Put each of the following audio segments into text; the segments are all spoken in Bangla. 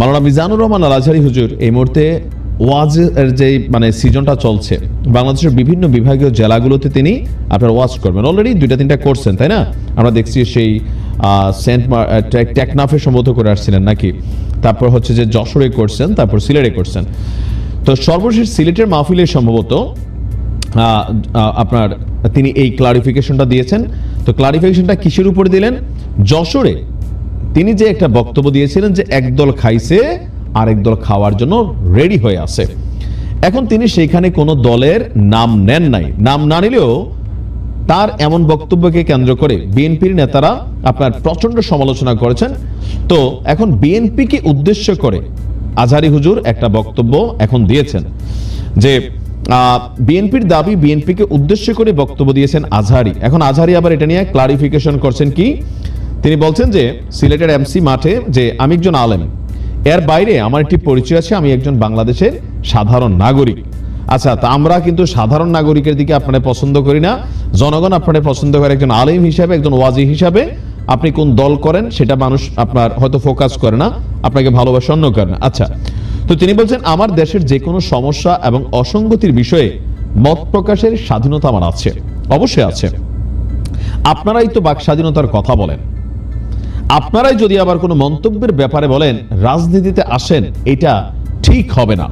মাওলানা মিজানুর রহমান আল হুজুর, এই মুহূর্তে ওয়াজ এর যে মানে সিজনটা চলছে, বাংলাদেশের বিভিন্ন বিভাগীয় জেলাগুলোতে তিনি আপনার ওয়াজ করবেন। অলরেডি দুইটা, তিনটা করছেন, তাই না? আমরা দেখছি সেই সেন্ট টেকনাফে সম্ভবত করে আসছিলেন নাকি? তারপর হচ্ছে যে যশোরে করছেন, তারপর সিলেটে করছেন। তো সর্বশেষ সিলেটের মাহফিলে সম্ভবত আপনার তিনি এই ক্লারিফিকেশনটা দিয়েছেন। তো ক্লারিফিকেশনটা কিসের উপর দিলেন? যশোরে তিনি যে একটা বক্তব্য দিয়েছিলেন যে একদল খাইছে, আরেক দল খাওয়ার জন্য রেডি হয়ে আছে। এখন তিনি সেইখানে কোনো দলের নাম নেন নাই। নাম না নিলেও তার এমন বক্তব্যকে কেন্দ্র করে বিএনপির নেতারা আপনার প্রচণ্ড সমালোচনা করেছেন। তো এখন বিএনপিকে উদ্দেশ্য করে আজহারি হুজুর একটা বক্তব্য এখন দিয়েছেন যে বিএনপির দাবি বিএনপিকে উদ্দেশ্য করে বক্তব্য দিয়েছেন আজহারি। এখন আজহারি আবার এটা নিয়ে ক্লারিফিকেশন করছেন কি তিনি বলছেন যে, সিলেটের এমসি মাঠে যে আমি একজন আলেম, এর বাইরে আমার একটি পরিচয় আছে, আমি একজন বাংলাদেশের সাধারণ নাগরিক। আচ্ছা তা আমরা কিন্তু সাধারণ নাগরিকের দিকে আপনারা পছন্দ করি না। জনগণ আপনারা পছন্দ করে একজন আলেম হিসাবে, একজন ওয়াজি হিসাবে। আপনি কোন দল করেন, সেটা মানুষ আপনার হয়তো ফোকাস করে না, আপনাকে ভালোবাসা, অন্য করে না আচ্ছা তো তিনি বলছেন, আমার দেশের যে কোনো সমস্যা এবং অসঙ্গতির বিষয়ে মত প্রকাশের স্বাধীনতা আমার আছে, অবশ্যই আছে। আপনারাই তো বাক স্বাধীনতার কথা বলেন। আপনারাই যদি আবার কোনো মন্তব্যের ব্যাপারে বলেন, রাজনীতিতে আসেন, এটা ঠিক হবে না।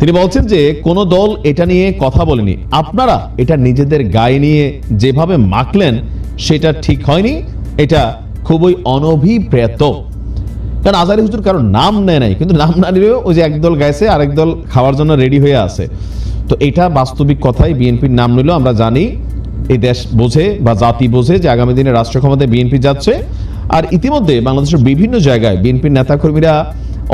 তিনি বলছেন যে, কোন দল এটা নিয়ে কথা বলেনি। আপনারা এটা নিজেদের গায়ে নিয়ে যেভাবে মাখলেন, সেটা ঠিক হয়নি। এটা খুবই অনভিপ্রেত। কারণ আজারি হুজুর কারও নাম নেয় নাই, কিন্তু নাম না নিলেও ওই যে একদল গাইছে, আরেক দল খাওয়ার জন্য রেডি হয়ে আছে। তো এটা বাস্তবিক কথাই, বিএনপির নাম নিলেও আমরা জানি এই দেশ বোঝে বা জাতি বোঝে যে আগামী দিনে রাষ্ট্র ক্ষমতায় বিএনপি যাচ্ছে। আর ইতিমধ্যে বাংলাদেশের বিভিন্ন জায়গায় বিএনপির নেতাকর্মীরা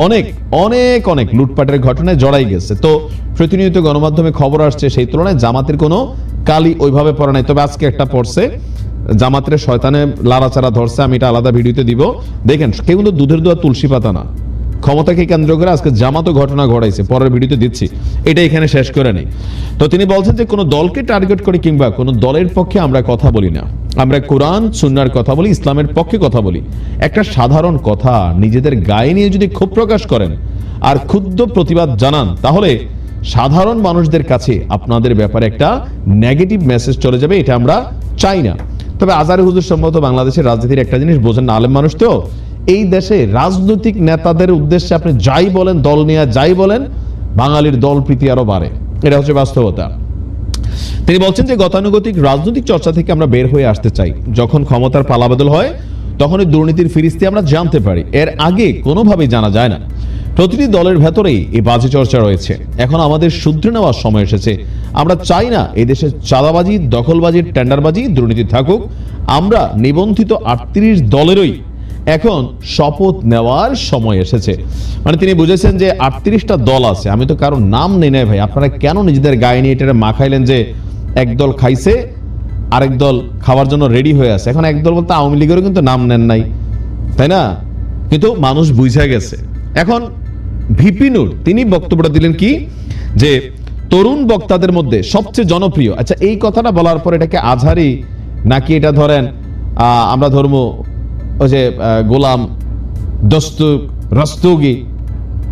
অনেক অনেক অনেক লুটপাটের ঘটনায় জড়াই গেছে। তো প্রতিনিয়ত গণমাধ্যমে খবর আসছে সেই তুলনায় জামাতের কোনো কালি ওইভাবে পড়ে নাই। তবে আজকে একটা পড়ছে, জামাতের শয়তানে লাড়াচাড়া ধরছে, আমি এটা আলাদা ভিডিওতে দিব। দেখেন, কেউ কিন্তু দুধের দোয়া তুলসী পাতা না। ক্ষমতাকে কেন্দ্র করে আজকে জামাতও ঘটনা ঘটাইছে, পরের ভিডিওতে দিচ্ছি। এটা এখানে শেষ করে নেই। তো তিনি বলছেন যে কোনো দলকে টার্গেট করে কিংবা কোনো দলের পক্ষে আমরা কথা বলি না। আমরা কোরআন, সুন্নার কথা বলি, ইসলামের পক্ষে কথা বলি। একটা সাধারণ কথা নিজেদের গায়ে নিয়ে যদি ক্ষোভ প্রকাশ করেন আর ক্ষুদ্র প্রতিবাদ জানান, তাহলে সাধারণ মানুষদের কাছে আপনাদের ব্যাপারে একটা নেগেটিভ মেসেজ চলে যাবে, এটা আমরা চাই না। তবে আজারে হুজুর সম্ভবত বাংলাদেশের রাজনীতির একটা জিনিস বোঝেন না, আলেম মানুষ তো। এই দেশে রাজনৈতিক নেতাদের উদ্দেশ্যে আপনি যাই বলেন, দল নেয়া যাই বলেন, বাঙালির দল প্রীতি আরও বাড়ে। এটা হচ্ছে বাস্তবতা। তিনি বলছেন যে গতানুগতিক রাজনৈতিক চর্চা থেকে আমরা বের হয়ে আসতে চাই। যখন ক্ষমতার পালাবদল হয় তখন এই দুর্নীতির ফিরিস্তি আমরা জানতে পারি। এর আগে কোনোভাবেই জানা যায় না। প্রতিটি দলের ভেতরেই এই বাজে চর্চা রয়েছে। এখন আমাদের শুধরে নেওয়ার সময় এসেছে। আমরা চাই না এই দেশে চাঁদাবাজি, দখলবাজি, টেন্ডারবাজি দুর্নীতি থাকুক। আমরা নিবন্ধিত আটত্রিশ দলেরই এখন শপথ নেওয়ার সময় এসেছে। মানে তিনি বুঝেছেন যে আটত্রিশটা দল আছে। আমি তো কারও নাম নেই নাই ভাই। আপনারা কেন নিজেদের গায়ে নিয়ে এটা মাখাইলেন যে একদল খাইছে, আরেক দল খাওয়ার জন্য রেডি হয়ে আছে? এখন একদল বলতে আওয়ামী লীগেরও কিন্তু নাম নেন নাই। তাই না? কিন্তু মানুষ বুঝে গেছে। এখন ভিপি নূর, তিনি বক্তব্যটা দিলেন কি? যে তরুণ বক্তাদের মধ্যে সবচেয়ে জনপ্রিয়। আচ্ছা এই কথাটা বলার পর এটাকে আজহারি নাকি এটা ধরেন আমরা ধর্ম ওই যে গোলাম দস্তুক রস্তুগি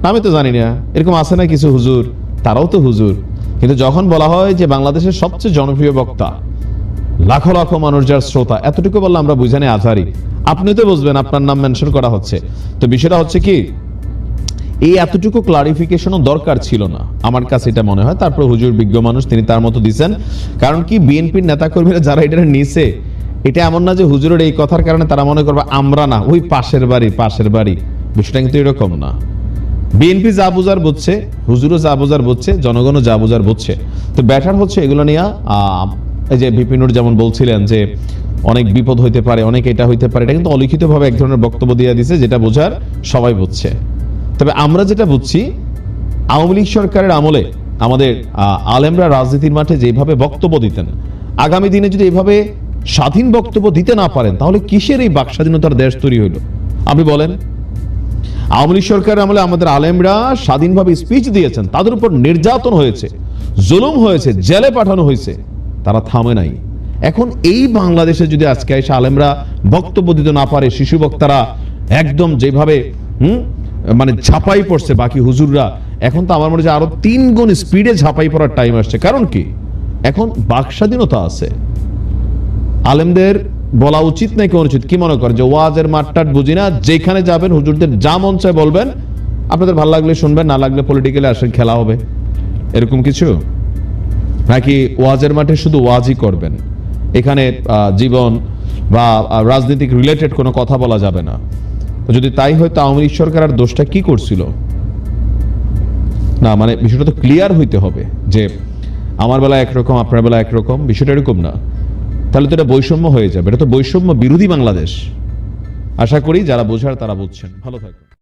আমি তো জানি না, এরকম আছে না কিছু হুজুর? তারাও তো হুজুর। কিন্তু যখন বলা হয় যে বাংলাদেশের সবচেয়ে জনপ্রিয় বক্তা, লাখো লাখো মানুষ যার শ্রোতা, এতটুকু বললে আমরা বুঝে নেই আজহারি আপনি তো বুঝবেন, আপনার নাম মেনশন করা হচ্ছে। তো বিষয়টা হচ্ছে কি, এই এতটুকু ক্লারিফিকেশনও দরকার ছিল না। আমার কাছে এটা মনে হয়, তারপর হুজুর বিজ্ঞ মানুষ তিনি তার মতো দিছেন। কারণ কি, বিএনপির নেতাকর্মীরা যারা এটা নিছে এটা এমন না যে হুজুরের এই কথার কারণে তারা মনে করবে, আমরা না। ওই পাশের বাড়ি পাশের বাড়ি। বিষয়টা কিন্তু এরকম না। বিএনপি যা বুঝার বুঝছে, হুজুরও যা বোঝার বুঝছে, জনগণও যা বুঝার বুঝছে। তো ব্যাটার হচ্ছে এগুলো নিয়ে এই যে বিপিনুর যেমন বলছিলেন যে অনেক বিপদ হইতে পারে, অনেক এটা হইতে পারে, এটা কিন্তু অলিখিতভাবে এক ধরনের বক্তব্য দিয়ে দিছে, যেটা বোঝার সবাই বুঝছে। তবে আমরা যেটা বুঝছি, আওয়ামী লীগ সরকারের আমলে আমাদের আলেমরা রাজনীতির মাঠে যেভাবে বক্তব্য দিতেন, আগামী দিনে যদি এভাবে স্বাধীন বক্তব্য দিতে না পারেন, তাহলে কিসের এই বাক স্বাধীনতার দেশ তৈরি হইল? আপনি বলেন। আওয়ামী লীগ সরকারের আমলে আমাদের আলেমরা স্বাধীনভাবে স্পিচ দিয়েছেন, তাদের উপর নির্যাতন হয়েছে, জুলুম হয়েছে, জেলে পাঠানো হয়েছে, তারা থামে নাই। এখন এই বাংলাদেশে যদি আজকে এসে আলেমরা বক্তব্য দিতে না পারে, শিশু বক্তারা একদম যেভাবে, হুম মানে ঝাঁপাই পড়ছে বাকি হুজুররা, এখন তো আমার মনে যে আরও তিন গুণ স্পিডে ঝাঁপাই পড়ার টাইম আসছে। কারণ কি? এখন বাক স্বাধীনতা আছে। আলেমদের বলা উচিত নাকি অনুচিত? কি মনে করে যে ওয়াজের মাঠটাট বুঝি না? যেখানে যাবেন হুজুরদের যা মন চায় বলবেন। আপনাদের ভালো লাগলে শুনবেন, না লাগলে পলিটিক্যালি আসেন, খেলা হবে। এরকম কিছু? নাকি ওয়াজের মাঠে শুধু ওয়াজই করবেন? এখানে জীবন বা রাজনৈতিক রিলেটেড কোনো কথা বলা যাবে না। যদি তাই হয়, তো আওয়ামী লীগ সরকার আর দোষটা কি করছিল? না মানে বিষয়টা তো ক্লিয়ার হইতে হবে যে, আমার বেলা একরকম, আপনার বেলা একরকম, বিষয়টা এরকম না। তাহলে তো এটা বৈষম্য হয়ে যাবে। এটা তো বৈষম্য বিরোধী বাংলাদেশ। আশা করি যারা বোঝার তারা বুঝছেন। ভালো থাকবেন